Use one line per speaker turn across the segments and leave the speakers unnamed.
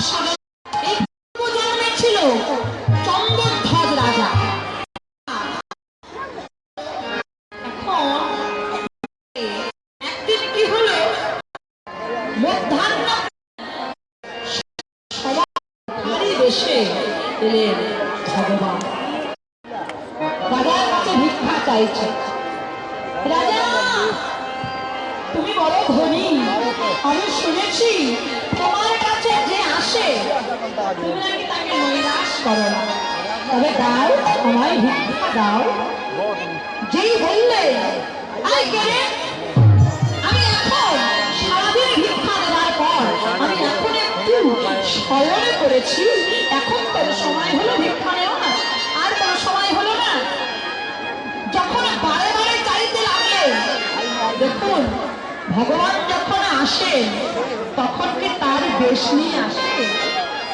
এই তবে দাও আমায় ভিক্ষা দাও যেই বললে আমি এখন সারাদিন ভিক্ষা দেওয়ার পর আমি এখন একটু স্মরণে করেছি এখন তোর সময় হলো ভিক্ষা নেওয়া আর কোনো সময় হলো না যখন বারে বারে চাইতে লাগলে দেখুন ভগবান যখন আসেন তখন কি তার বেশ নিয়ে আসে?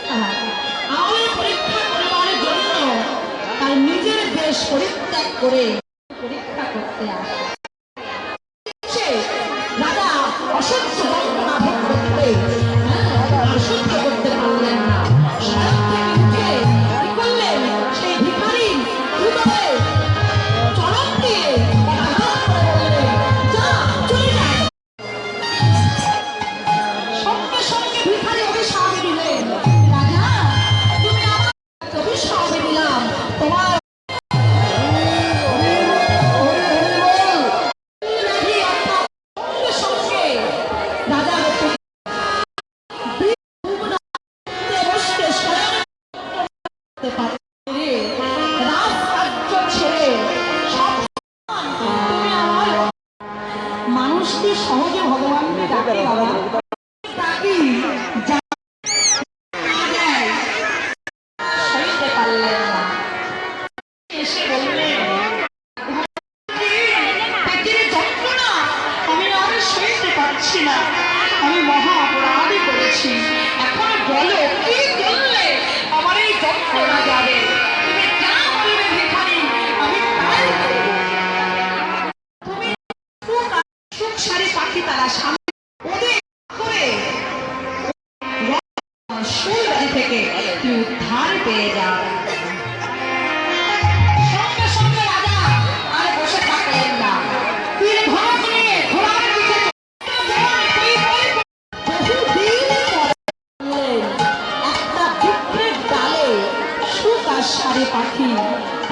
আমাদের পরীক্ষা করবার করে পরীক্ষা করতে আসে।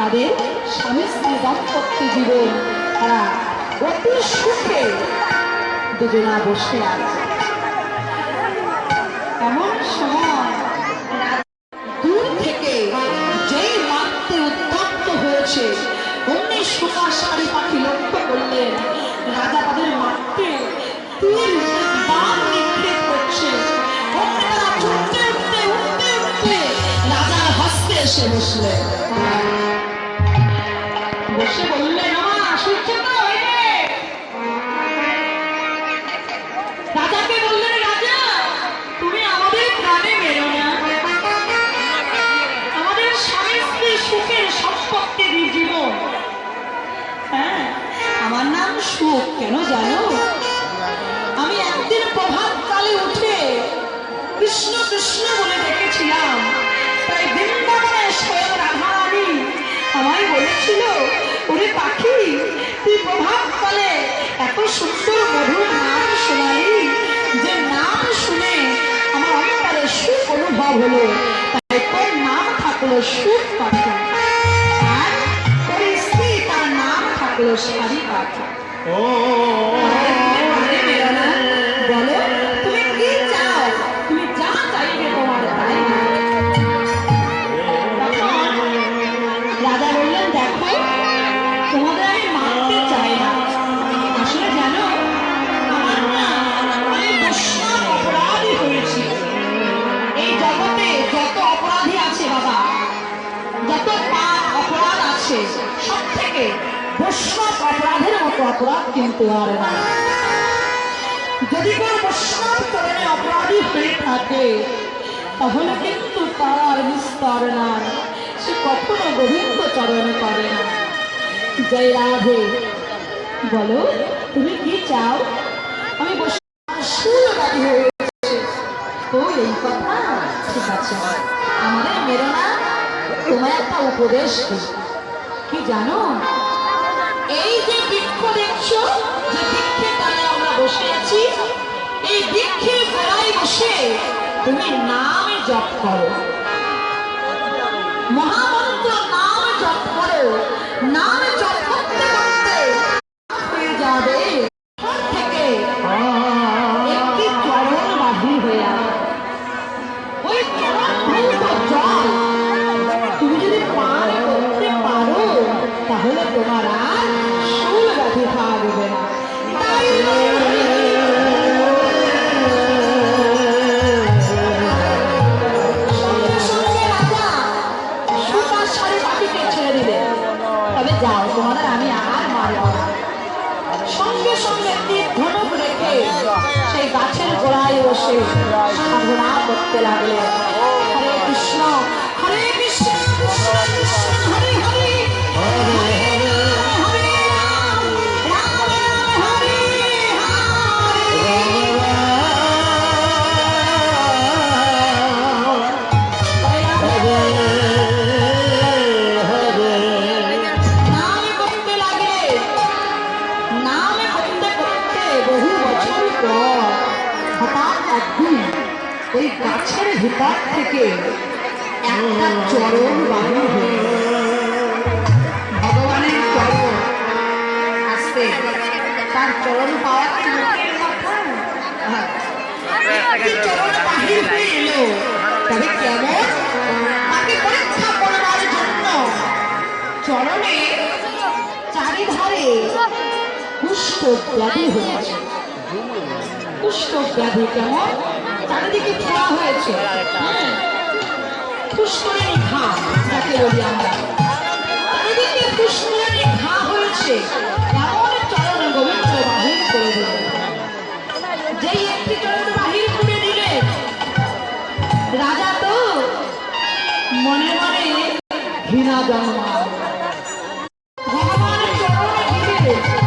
তাদের স্বামী স্ত্রী দাম্পত্য জীবন। তারা অতি সুখে দুজনা বসে আছে। এমন সময় দূর থেকে যেই মারতে উত্তপ্ত হয়েছে, অমনি সুতা শাড়ি পাখি লক্ষ্য করলেন, রাজা তাদের তীর করছে এসে নাম সুখ, কেন জানো? আমি একদিন প্রভাত কালে উঠে কৃষ্ণ কৃষ্ণ বলে ডেকেছিলাম। তাই বৃন্দাবনে স্বয়ং রাধারানী আমায় বলেছিল, ওরে পাখি, তুই প্রভাত কালে এত সুন্দর মধুর নাম শোনালি যে নাম শুনে আমার অন্তরে সুখ অনুভব হলো। তাই তোর নাম থাকল সুখ পাখি। আর তোর তার নাম থাকল সারি পাখি বৈষ্ণব মতো অপরাধ কিন্তু আর না। যদি কোনো বৈষ্ণব অপরাধী হয়ে থাকে, তাহলে কিন্তু তার নিস্তার না সে কখনো গোবিন্দ চরণ করে না। জয় রাধে। বলো, তুমি কি চাও? আমি বৈষ্ণব হয়ে। ও এই কথা, ঠিক আছে। আমাদের মেরো না তোমায় একটা উপদেশ কি জানো? এই যে বৃক্ষ দেখছ, যে বৃক্ষে তারা আমরা বসে আছি, এই বৃক্ষের গোড়ায় বসে তুমি নাম জপ করো। মহামন্ত্র নাম জপ করো। নাম জপ সঙ্গে তীর ধনুক রেখে সেই গাছের গোড়ায় বসে সাধনা করতে লাগলেন হরে কৃষ্ণ হরে কৃষ্ণ কৃষ্ণ। ওই গাছের ভিতর থেকে একটা চরণ এলো। ভগবানের চরণ আসতে তার চরণ পাওয়া কি মুখের কথা। একটি চরণ হয়ে তবে কেমন? পরীক্ষা করবার জন্য চরণে চারিধারে কুষ্ঠ ব্যাধি হয়েছে। কুষ্ঠ ব্যাধি কেমন? চারিদিকে ফোড়া হয়েছে। হ্যাঁ। ঘা, যাকে বলি আমরা। চারিদিকে পুষ্করিণী ঘা হয়েছে। ভগবানের চরণে ঘিরে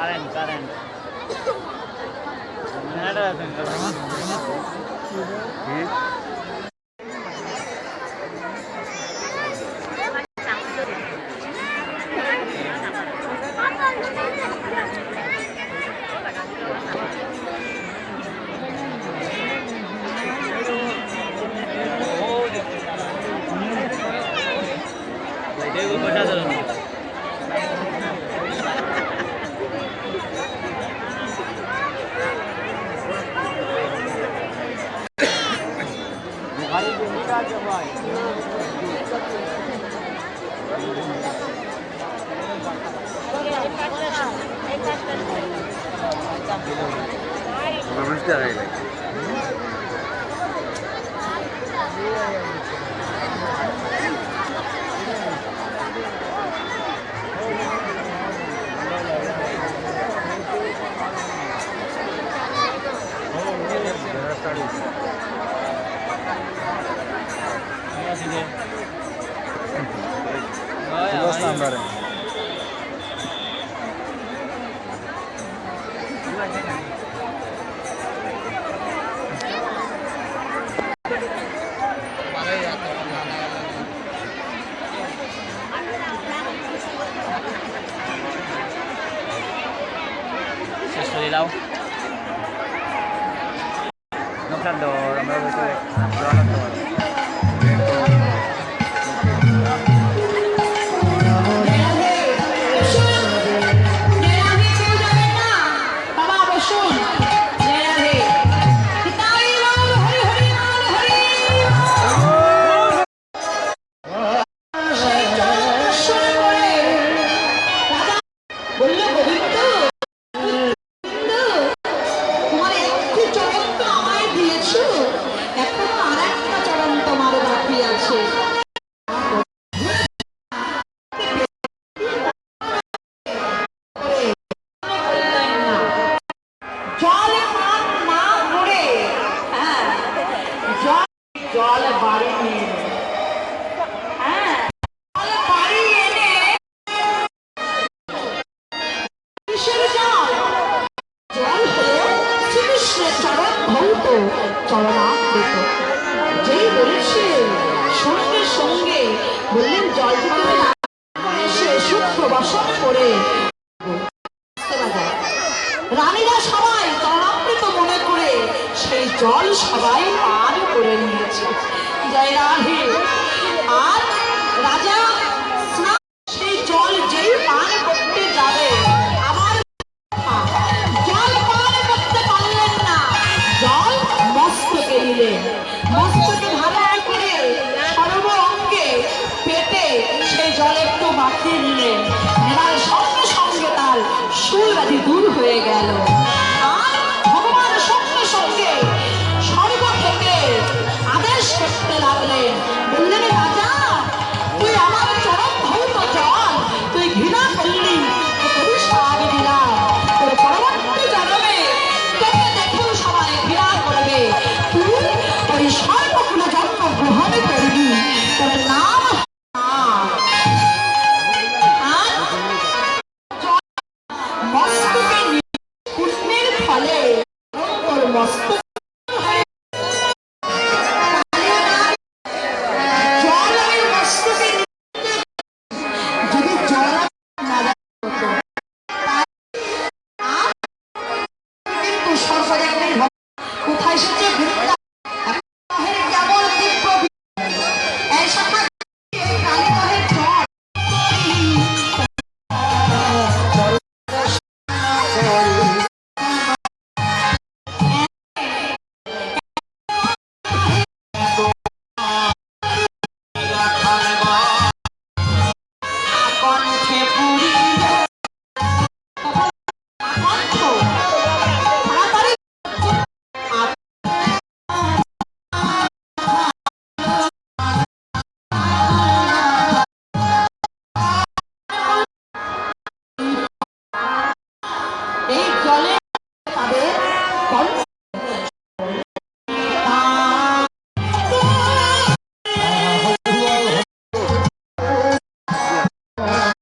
current current Đây có bao giờ চলো
প্রবাসন করে। রানীরা সবাই চরণামৃত মনে করে সেই জল সবাই পান করে নিয়েছে। জয় রাধে। আর রাজা regalo.